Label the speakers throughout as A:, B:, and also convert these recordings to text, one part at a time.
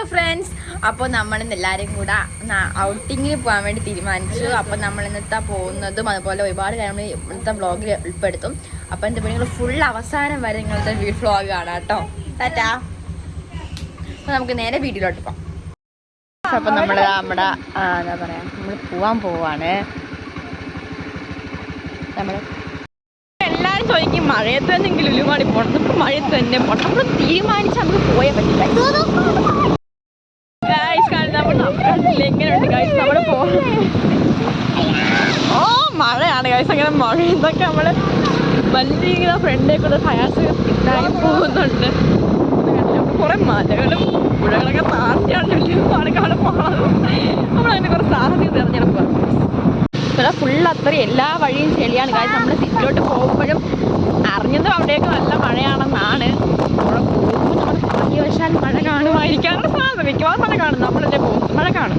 A: Hello friends അപ്പോൾ നമ്മളിന്ന് എല്ലാവരും കൂടെ ഔട്ടിങ്ങിന് പോകാൻ വേണ്ടി തീരുമാനിച്ചു. അപ്പോൾ നമ്മൾ ഇന്നത്തെ പോകുന്നതും അതുപോലെ ഒരുപാട് കാര്യങ്ങൾ ഇന്നത്തെ വ്ളോഗിൽ ഉൾപ്പെടുത്തും. അപ്പോൾ പറയുക നിങ്ങൾ ഫുൾ അവസാനം വരെ നിങ്ങളത്തെ വ്ളോഗ് കാണാം കേട്ടോ. ടാറ്റാ അപ്പോൾ നമുക്ക് നേരെ വീട്ടിലോട്ട് പോകാം അപ്പോൾ നമ്മൾ നമ്മുടെ എന്താ പറയുക നമ്മൾ പോവാൻ പോവാണ്. നമ്മൾ എല്ലാവരും ചോദിക്കും മഴയത്ത് തന്നെങ്കിലും ലുലുമാടി പോകണം നമുക്ക് മഴയത്ത് തന്നെ പോണം. നമ്മൾ തീരുമാനിച്ച് നമുക്ക് പോയേ പറ്റില്ല. എങ്ങനെയുണ്ട് ഗൈസ് നമ്മൾ പോകും ഓ മഴയാണ് ഗൈസ് അങ്ങനെ മഴ ഇതൊക്കെ നമ്മൾ വലിയ ഫ്രണ്ടേ കൂടെ ഫയാസ് ഇതായി പോകുന്നുണ്ട്. കുറെ മലകളും പുഴകളൊക്കെ താഴ്ത്തിയാണ് പോകണം പോകുന്നത് നമ്മളതിന് കുറേ സാഹചര്യം തിരഞ്ഞെടുക്കുക. ഇവിടെ ഫുൾ അത്ര എല്ലാ വഴിയും ചെളിയാണ്. കാര്യം നമ്മൾ സിറ്റിലോട്ട് പോകുമ്പോഴും അറിഞ്ഞതും അവിടെയൊക്കെ നല്ല മഴയാണെന്നാണ്. അവിടെ പോകുമ്പോൾ നമ്മൾ ഭാഗ്യവശാൽ മഴ കാണുമായിരിക്കാനുള്ള സാധ്യത. മിക്കവാറും മഴ കാണും. നമ്മളല്ലേ പോകും മഴ കാണും.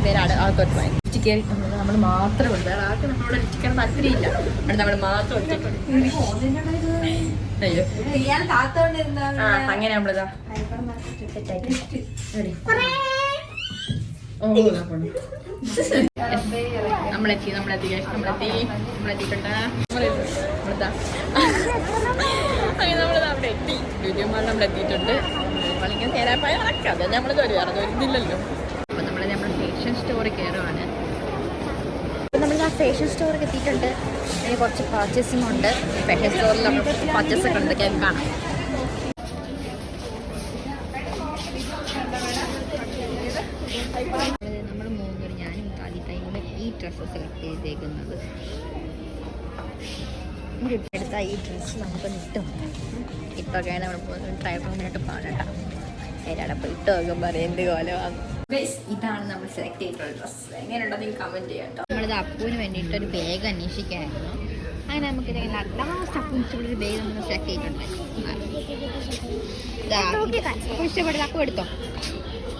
A: നമുക്ക് നേരെ ആട് ആൾക്കോട്ട് പോയി ലിഫ്റ്റ് കയറി നമ്മൾ നമ്മൾ മാത്രമേ ഉള്ളൂ. വേറെ ആർക്കും നമ്മളോട് ലിഫ്റ്റ് കയറാൻ താല്പര്യമില്ല. അവിടെ നമ്മൾ മാത്രം ഒറ്റയ്ക്ക് അങ്ങനെ നമ്മളിതാ. നമ്മളെത്തി നമ്മളെത്തി നമ്മളെത്തി. നമ്മളെത്തിയിട്ടുണ്ട് നമ്മളിത് നമ്മളിതാ അങ്ങനെ നമ്മളിതാ അവിടെ എത്തി. ലുലുമാൾ നമ്മളെത്തിയിട്ടുണ്ട്. നമ്മളിങ്ങനെ നേരായ നടക്കാം നമ്മൾ അപ്പോൾ നമ്മൾ നമ്മുടെ ഫാഷൻ സ്റ്റോറിൽ കയറുവാണ്. നമ്മൾ ആ ഫാഷൻ സ്റ്റോറിൽ എത്തിയിട്ടുണ്ട്. അതിന് കുറച്ച് പർച്ചേസിംഗ് ഉണ്ട്. ഫാഷൻ സ്റ്റോറിൽ നമ്മൾ പർച്ചേസ് ഒക്കെ ഉണ്ട്. കേൾക്കാം കാണാം. നമ്മൾ മൂന്നുപേരും ഞാനും താലിത്തായും കൂടെ ഈ ഡ്രസ്സ് സെലക്ട് ചെയ്തേക്കുന്നത്. എടുത്ത ഈ ഡ്രസ്സ് നമുക്ക് ഇട്ടും ഇട്ടൊക്കെ നമ്മൾ ട്രൈ റൂമിലോട്ട് പാടട്ടാ. അതിനടപ്പ് ഇട്ട് നോക്കുമ്പോൾ എന്ത് കോലമാണ് ഇതാണ് നമ്മൾ സെലക്ട് ചെയ്തിട്ടുള്ള ഡ്രസ്സ് എങ്ങനെയുണ്ടോ നിങ്ങൾ കമന്റ് ചെയ്യാം കേട്ടോ. നമ്മളിത് അപ്പൂന് വേണ്ടിയിട്ട് ഒരു ബാഗ് അന്വേഷിക്കായിരുന്നു അങ്ങനെ നമുക്ക് ലാസ്റ്റ് അപ്പു ഇഷ്ടപ്പെട്ടൊരു ബാഗ് നമ്മൾ സെലക്ട് ചെയ്തിട്ടുണ്ട്. എടുത്തോ.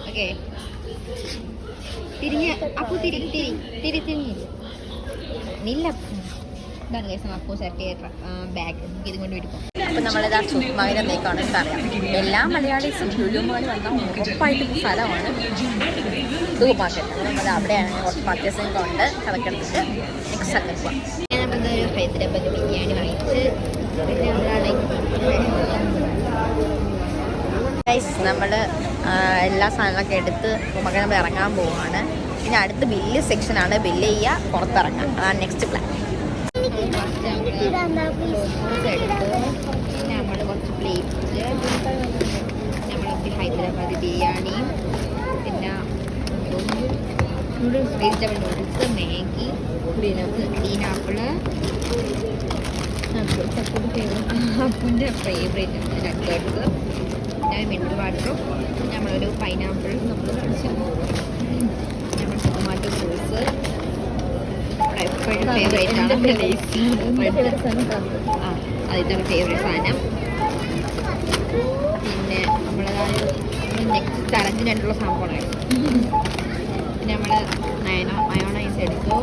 A: ഓക്കെ തിരിഞ്ഞ് അപ്പു തിരി തിരി തിരി തിരിഞ്ഞ്. നില്ല. ഇതാണ് കേസ് അപ്പു സെലക്ട് ചെയ്ത ബാഗ് ഇതും കൊണ്ട് അപ്പം ചുമ്മാവിനെ സുഖമായിരത്തേക്കാണ് പറയാം എല്ലാ മലയാളീസും ലുലുമാലി വന്നാൽ ഉറപ്പായിട്ടും സ്ഥലമാണ് മാർക്കറ്റ് നമ്മൾ അവിടെയാണ് കുറച്ച് പർച്ചേസിംഗ് ഉണ്ട് കണക്കെടുത്തിട്ട് നെക്സ്റ്റ് സ്ഥലത്ത് പോവാം. നമ്മളൊരു ഹൈദരാബാദ് ബിരിയാണി വാങ്ങിച്ച് നമ്മൾ എല്ലാ സാധനങ്ങളൊക്കെ എടുത്ത് നമുക്ക് നമ്മൾ ഇറങ്ങാൻ പോവുകയാണ് പിന്നെ അടുത്ത് ബില്ല് സെക്ഷനാണ് ബില്ല് ചെയ്യുക പുറത്തിറങ്ങാം. അതാണ് നെക്സ്റ്റ് പ്ലാൻ പിന്നെ നമ്മൾ കുറച്ച് പ്ലേറ്റ്സ് നമ്മളൊക്കെ ഹൈദരാബാദ് ബിരിയാണിയും പിന്നെ noodles vegetable noodles Maggi green apple അപ്പുന്റെ favourite nuggets പിന്നെ മിനറൽ വാട്ടറും നമ്മളൊരു പൈനാപ്പിൾ നമ്മൾ നമ്മൾ എപ്പോഴും ഫേവറേറ്റ് ആണ് അതിന്റെ ഫേവറേറ്റ് സാധനം പിന്നെ നമ്മളതായ നെക്സ്റ്റ് ചലഞ്ചിനായിട്ടുള്ള സംഭവമാണ്. പിന്നെ നമ്മൾ നയന മയോണൈസ് എടുത്തു.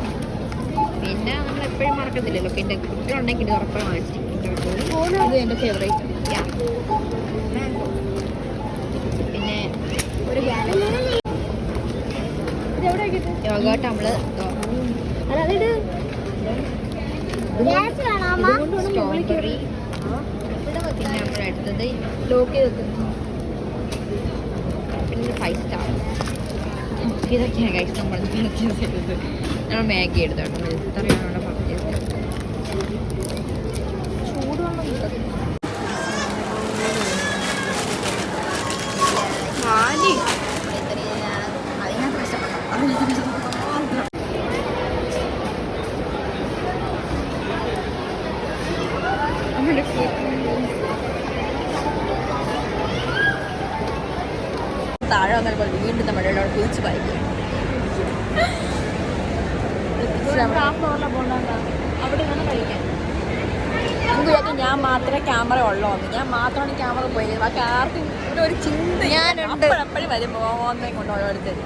A: പിന്നെ നമ്മൾ എപ്പോഴും മറക്കത്തില്ലല്ലോ. പിന്നെ കുട്ടികളുണ്ടെങ്കിൽ ഇത് ഉറപ്പാണ് വാങ്ങിച്ചിട്ടുണ്ട് ഇത് എന്റെ ഫേവറേറ്റ് പിന്നെ ഒരു യോഗട്ട് നമ്മൾ സ്ട്രോബെറി പിന്നെ നമ്മുടെ അടുത്തത് ലോക്ക് ചെയ്ത് പിന്നെ ഫൈവ് സ്റ്റാർ ഇതൊക്കെയാണ് കഴിച്ച് നമ്മൾ പർച്ചേസ് ചെയ്തത് നമ്മൾ മാഗി എടുത്തോട്ടോ ഇത്രയാണ് അവിടെ പർച്ചേസ് ചൂടുവെള്ളം കിട്ടും ആലി അതിനകത്ത് വന്നപ്പോൾ വീണ്ടും നമ്മുടെ ഇവിടെ കുതിച്ച് വായിക്കും നമുക്ക് ഞാൻ മാത്രമേ ക്യാമറ ഉള്ളൂ എന്ന് ഞാൻ മാത്രമാണ് ക്യാമറ പോയി ബാക്കി ആർക്കും ഇവിടെ ഒരു ചിന്ത ഞാനുണ്ട്. എപ്പോഴും വരും പോകുന്നേ കൊണ്ട് ഓരോരുത്തർ.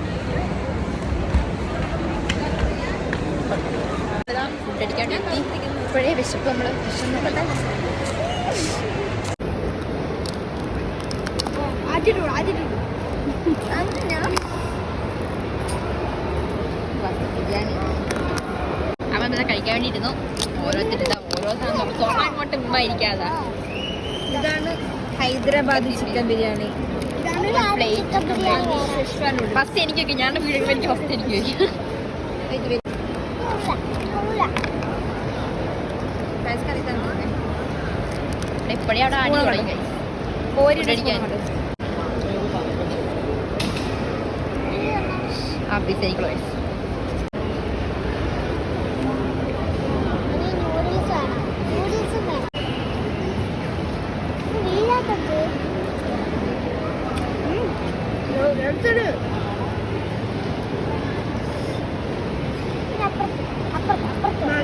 A: ഫുഡ് അടിക്കാണ്ട് എത്തി ഇപ്പോഴേ വിശപ്പ് നമ്മൾ വിശന്ന് നോക്കട്ടെ ബിരിയാണി അവൻ ഇവിടെ കഴിക്കാൻ വേണ്ടി ഇരുന്നു ഓരോരുത്തരുടെ ഓരോ സാധനം അങ്ങോട്ട് മുമ്പ് ഇരിക്കാതാ
B: ഇതാണ് ഹൈദരാബാദ് ചിക്കൻ ബിരിയാണി.
A: ഫസ്റ്റ് എനിക്കൊക്കെ ഞാൻ വീട്ടിൽ എനിക്ക് ഫസ്റ്റ് എനിക്ക് വയ്ക്കും ഇപ്പഴേ അവിടെ അടി തുടങ്ങി. അടിക്കാൻ. ആ ബിസൈക്കിൾ വയസ്സ്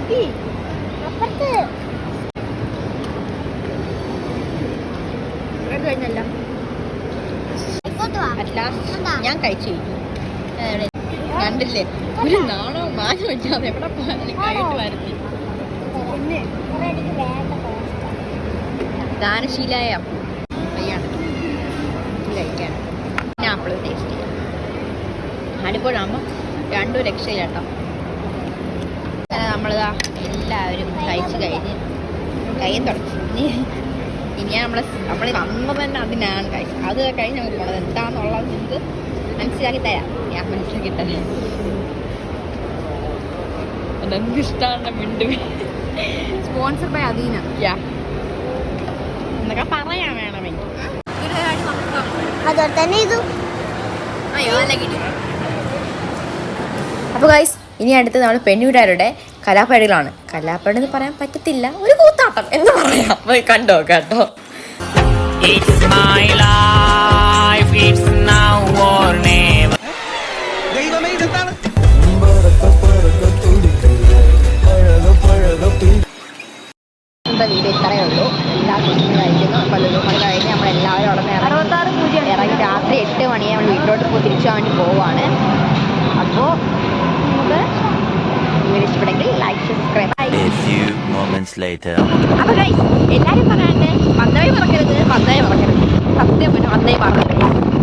B: മതി കഴിഞ്ഞല്ല
A: ഞാൻ കഴിച്ചു കണ്ടില്ലേ ഒരു നാണോ മാറ്റി വെച്ചാൽ എവിടെ പോയാലും കഴിട്ട് വരുത്തി ദാനശീലായ പയ്യാണ് കഴിക്കാൻ ഞാൻ ആപ്പിൾ ടേസ്റ്റ് ചെയ്യാം അടിപ്പോഴാകുമ്പോൾ രണ്ടും രക്ഷയില്ല കേട്ടോ നമ്മളിതാ എല്ലാവരും കഴിച്ച് കഴിഞ്ഞ് കൈയും തുടച്ചു ഇനി ഇനി നമ്മൾ നമ്മൾ വന്നത് തന്നെ അതിനാണ് കഴിച്ചത് അത് കഴിഞ്ഞ് നമുക്ക് പോണത് എന്താണെന്നുള്ളത് നിങ്ങൾക്ക് മനസ്സിലാക്കി തരാം. ഞാൻ മനസ്സിലാക്കി തരാം എന്ത് ഇഷ്ടമാണ് വീണ്ടും
B: സ്പോൺസർ ബൈ അദീന
A: യാ എന്നൊക്കെ പറയാൻ വേണമെങ്കിൽ.
C: അതുപോലെ തന്നെ ഇതും.
A: അയ്യോ അല്ല കിട്ടി. അപ്പോൾ ഗൈസ് ഇനി അടുത്ത് നമ്മൾ പെണ്ണൂരാരുടെ കലാപരികളാണ് കലാപരി എന്ന് പറയാൻ പറ്റത്തില്ല. ഒരു കൂത്താട്ടം എന്ന് പറയാം. പോയി കണ്ടോ കേട്ടോ?
D: It's my life, it's now or never.
E: ദൈവമേ ഇതെന്താണ്?
A: ഇന്നത്തെ വീഡിയോ ഇത്രയേ ഉള്ളൂ. എല്ലാ കുഞ്ഞും കഴിക്കുന്നു അപ്പോൾ ലുലുമണി കഴിഞ്ഞ് നമ്മളെല്ലാവരും അവിടെ നിന്ന്
B: അറുപത്താറ് പൂജ്യം
A: ഇറങ്ങി രാത്രി എട്ട് മണിയെ നമ്മൾ വീട്ടിലോട്ട് പോയി തിരിച്ചു വേണ്ടി പോവാണ്. അപ്പോൾ വീഡിയോ ഇഷ്ടപ്പെട്ടെങ്കിൽ ലൈക്ക് സബ്സ്ക്രൈബ് അപ്പൊ എല്ലാരും പറയാണ്ട് വന്നവേ മറക്കരുത് വന്നവേ മറക്കരുത്. സത്യം പിന്നെ വന്നേ മറക്കരുത്.